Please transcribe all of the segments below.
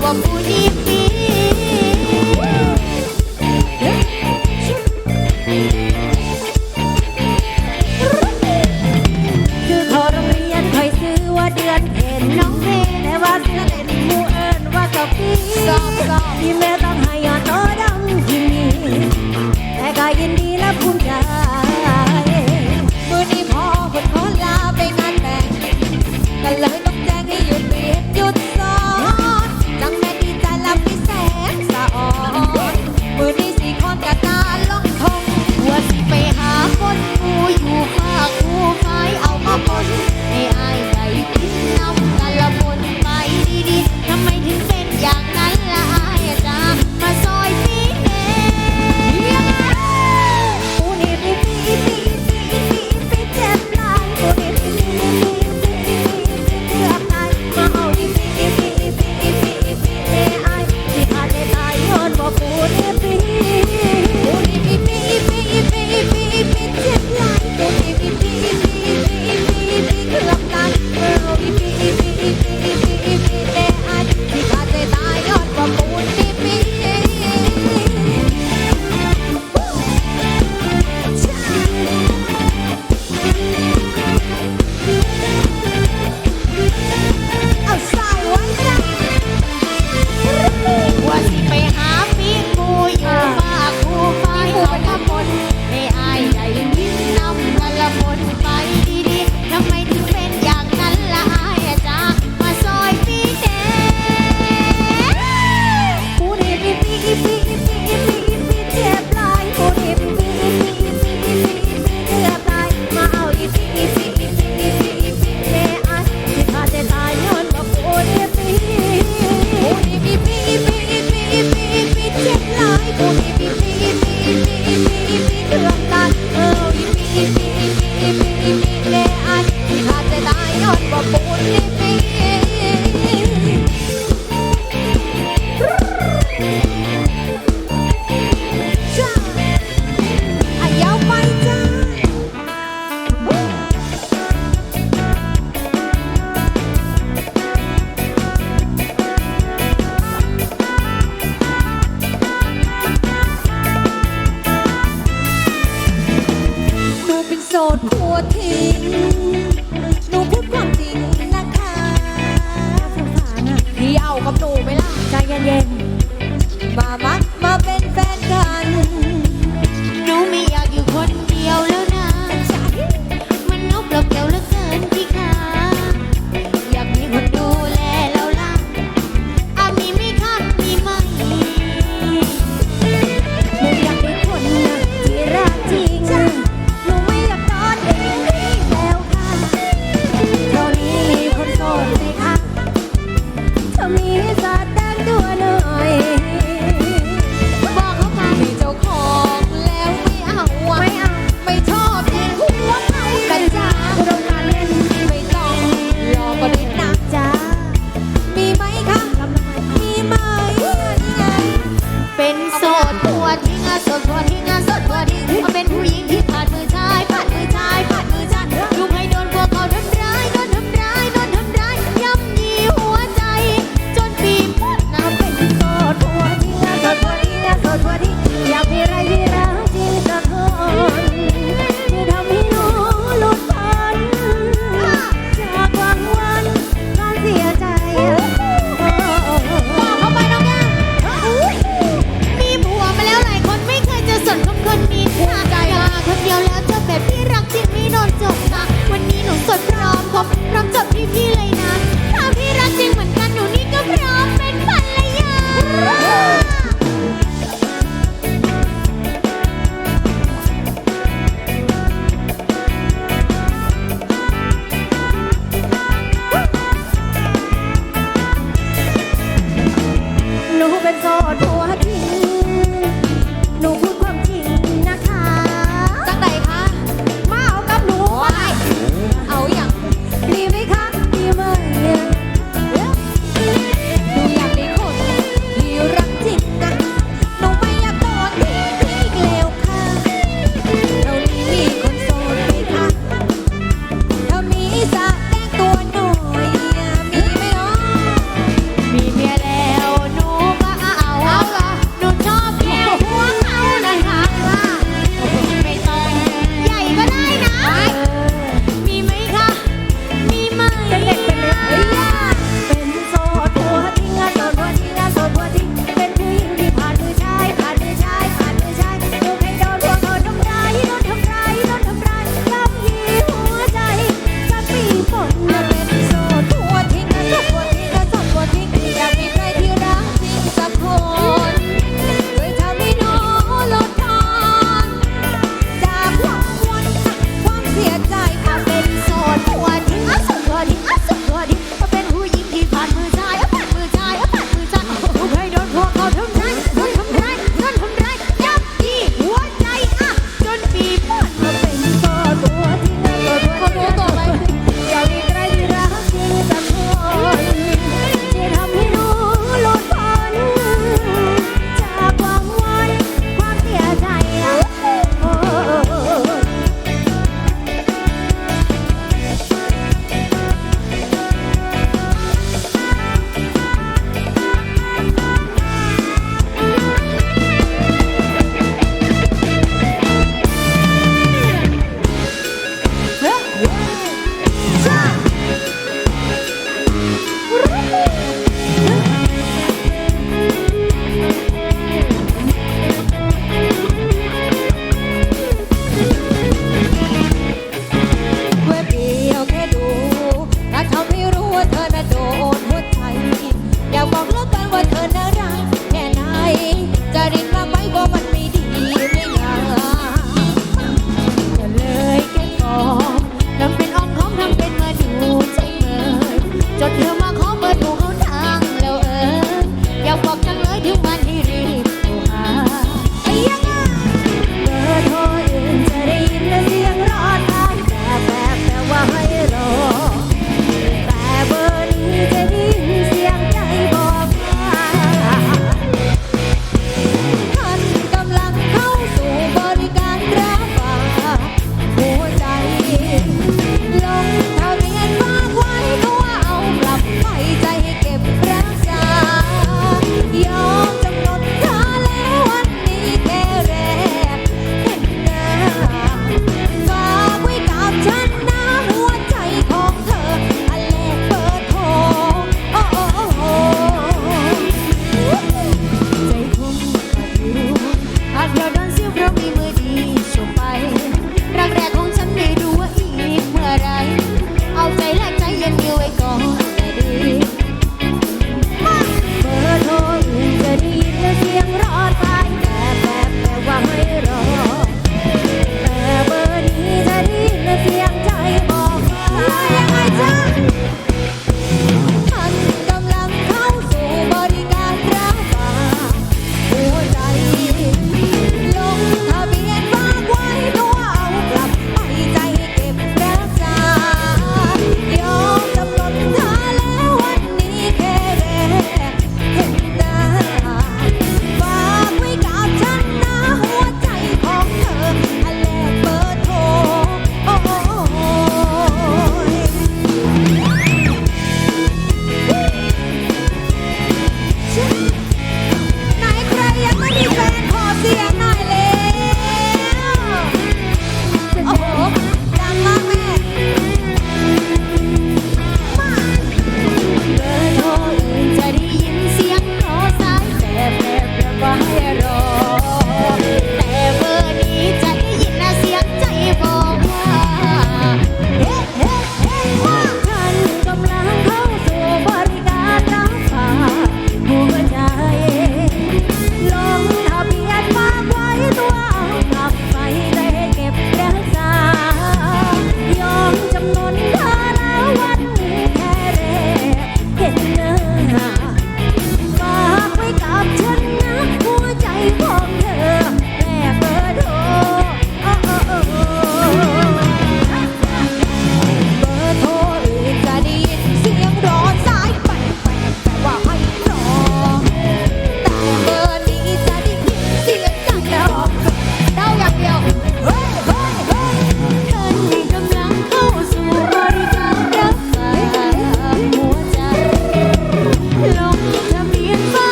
我鼓励 ว่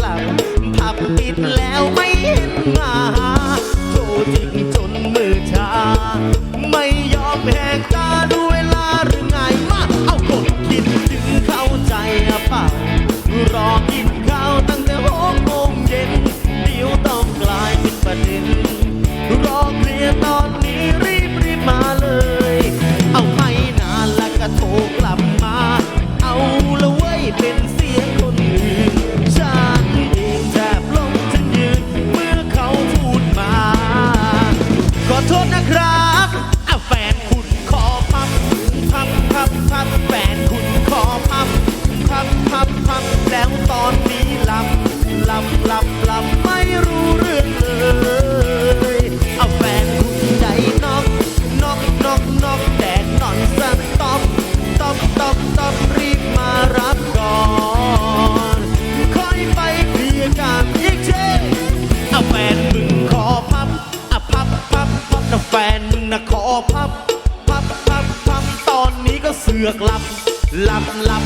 กลับผับปิดแล้วไม่ับหลับหลับไม่รู้เรื่องเลย เอาแฟนคุณใจนอกนอกนอกนอกแดดนอนสต๊อปต๊อปต๊อปต๊อปรีบมารับก่อนคอยไปเพียกันอีกเช่นเอาแฟนมึงขอพับอะพับพับพับนะแฟนมึงนะขอพับพับพับพับตอนนี้ก็เสือกหลับหลับหลับ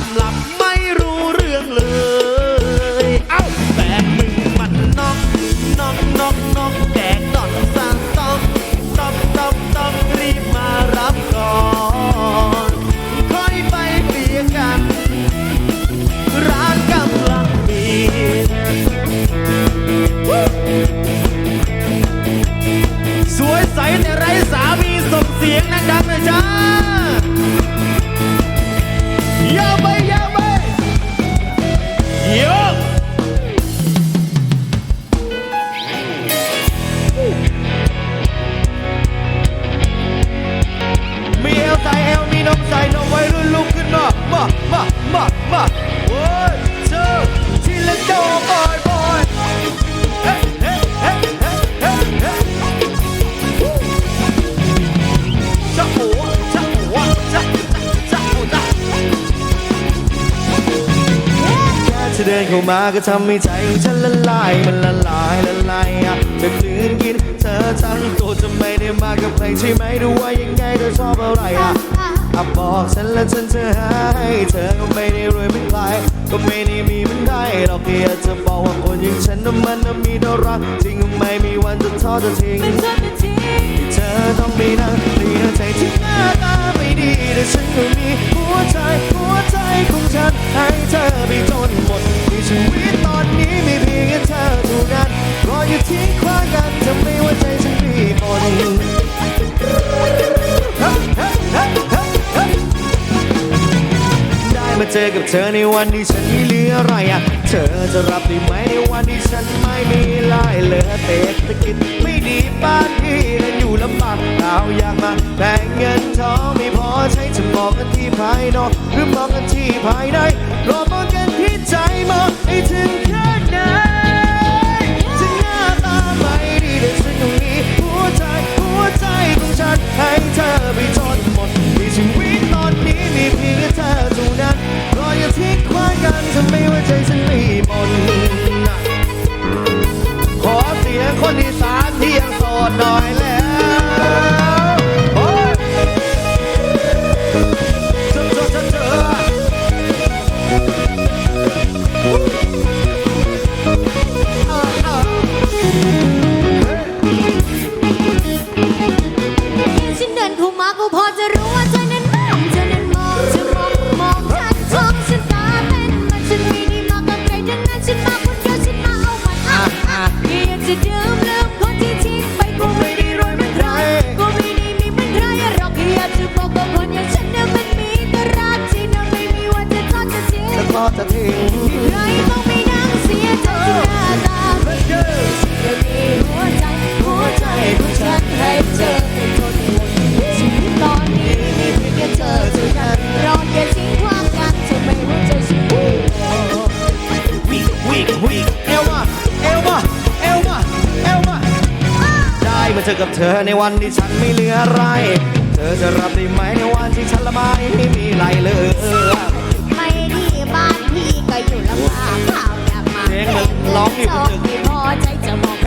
เธอเดินเข้ามาก็ทำให้ใจของฉันละลายมันละลายละลายอะเธอกลืนกินเธอทั้งตัวจะไม่ได้มากับเพลงใช่ไหมดูว่ายังไงเธอชอบอะไรอะอะบอกฉันแล้วฉันจะให้เธอก็ไม่ได้รวยเหมือนใครก็ไม่ได้มีเหมือนใครเราแค่อยากจะบอกว่าคนอย่างฉันนั้นมันน่ะมีเท่ารักจริงไม่มีวันจะทอดจะทิ้งเธอต้องมีนะเลียใจที่หน้าตาไม่ดี แต่ฉันก็มีหัวใจ หัวใจของฉันให้เธอไปจนหมดที่ชีวิตตอนนี้มีเพียงแค่เธอเท่านั้นรออยู่ทิ้งขว้างกันทำให้หัวใจฉันมีหมดได้มาเจอกับเธอในวันที่ฉันไม่เหลืออะไรอะ เธอจะรับได้ไหมในวันที่ฉันไม่มีลายเหลือเศรษฐกิจไม่ ดีบ้านที่นั้นอยู่ลำบากเราอยากมาแต่เงินทองไม่พอใช้จะมองกันที่ภายนอกหรือมองกันที่ภายในรอมองกันที่ใจมองให้ถึงแค่ไหนถึงหน้าตาไม่ดีแต่ฉันก็มีหัวใจหัวใจของฉันให้เธอไปจนหมดที่ชีวิตตอนนี้มีเพียงเธอเท่านั้นรออย่าทิ้งขว้างกันทำให้หัวใจฉันไม่หมดขอเสียงคนอี สานที่ยังโสดอยแล้ จอกับเธอในวันที่ฉันไม่เหลืออะไร เธอจะรับได้ไหมในวันที่ฉันละไม่มีอะไรเลย ไม่ดีบ้านพี่ก็อยู่ลำบากข่าวอยากมาเพลงมันร้องอยู่ชคอนบหนึ่งไม่พอใจจะมองที่ภายนอก